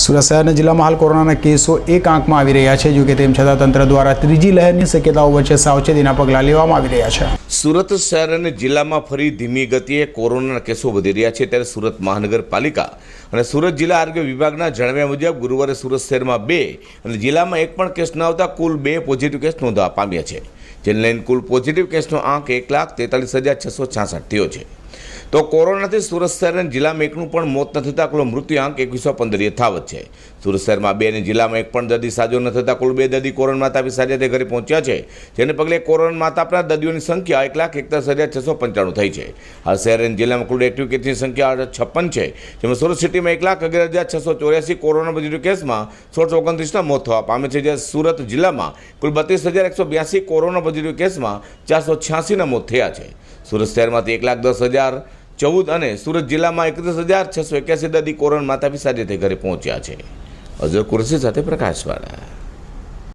સુરત શહેરના જિલ્લામાં હાલ કોરોનાના કેસો એક આંકમાં આવી રહ્યા છે, જોકે તેમ છતાં તંત્ર દ્વારા ત્રીજી લહેરની શક્યતાઓ વચ્ચે સાવચેતીના પગલાં લેવામાં આવી રહ્યા છે. સુરત શહેર અને જિલ્લામાં ફરી ધીમી ગતિએ કોરોનાના કેસો વધી રહ્યા છે, ત્યારે સુરત મહાનગરપાલિકા અને સુરત જિલ્લા આરોગ્ય વિભાગના જણાવ્યા મુજબ ગુરુવારે સુરત શહેરમાં બે અને જિલ્લામાં એક પણ કેસ ન આવતા કુલ બે પોઝિટિવ કેસ નોંધવા પામ્યા છે. જેને લઈને કુલ પોઝિટિવ કેસનો આંક એક લાખ તેતાલીસ હજાર છસો છાસઠ થયો છે. તો કોરોનાથી સુરત શહેર જિલ્લામાં એકનું પણ મોત ન થતાં કુલ મૃત્યુ આંક એકવીસો પંદર યથાવત છે. સુરત શહેરમાં બે અને જિલ્લામાં એક પણ દર્દી સાજો ન થતાં કુલ બે દર્દી કોરોના માતા સાજા ઘરે પહોંચ્યા છે, જેને પગલે કોરોના માતા આપણા દર્દીઓની સંખ્યા એક લાખ એકતાલીસ હજાર છસો પંચાણું થઈ છે. હાલ શહેર અને જિલ્લામાં કુલ એક્ટિવ કેસની સંખ્યા છપ્પન છે, જેમાં સુરત સિટીમાં એક લાખ અગિયાર હજાર છસો ચોર્યાસી કોરોના પોઝિટિવ કેસમાં સોળસો ઓગણત્રીસના મોત થવા પામે છે, જ્યારે સુરત જિલ્લામાં કુલ બત્રીસ હજાર એકસો બ્યાસી કોરોના પોઝિટિવ કેસમાં ચારસો છ્યાસીના મોત થયા છે. સુરત શહેરમાંથી એક લાખ દસ હજાર ચૌદ અને સુરત જિલ્લામાં એકત્રીસ હજાર છસો એક્યાસી દર્દી કોરોના સાજા થઈ ઘરે પહોંચ્યા છે. અઝર કુરશી સાથે પ્રકાશવાળા.